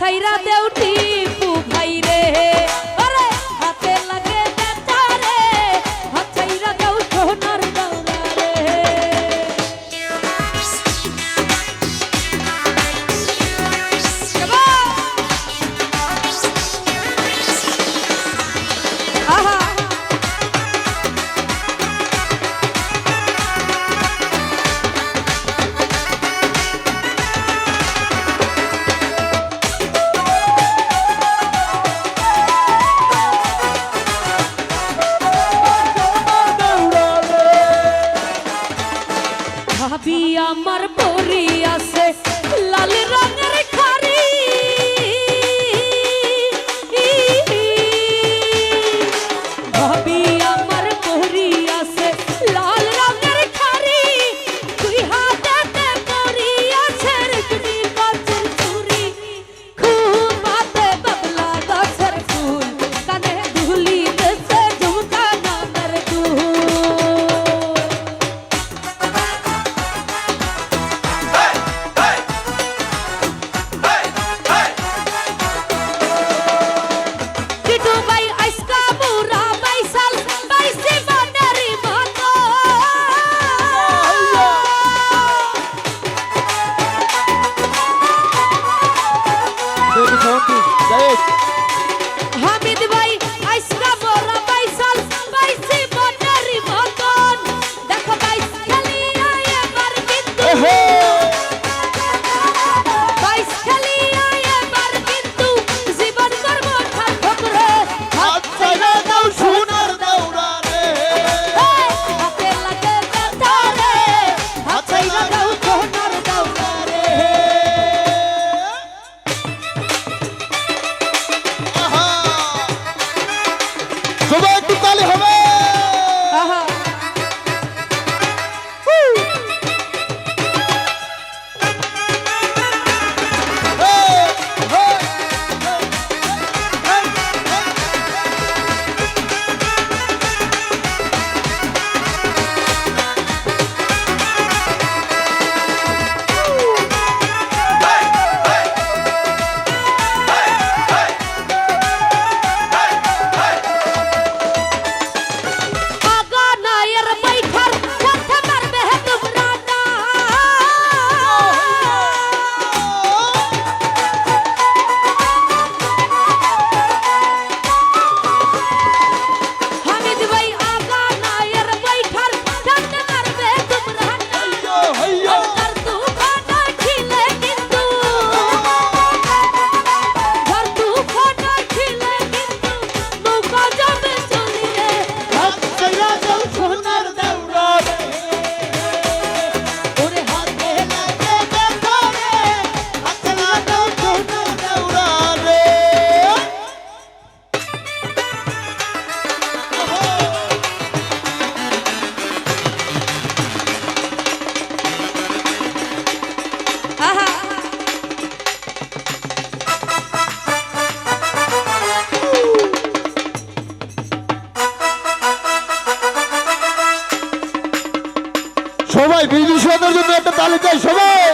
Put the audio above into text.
সাইরা দেউটি Thank. সবাই বিজু সন্ধ্যার জন্য একটা তালিকায় সবাই।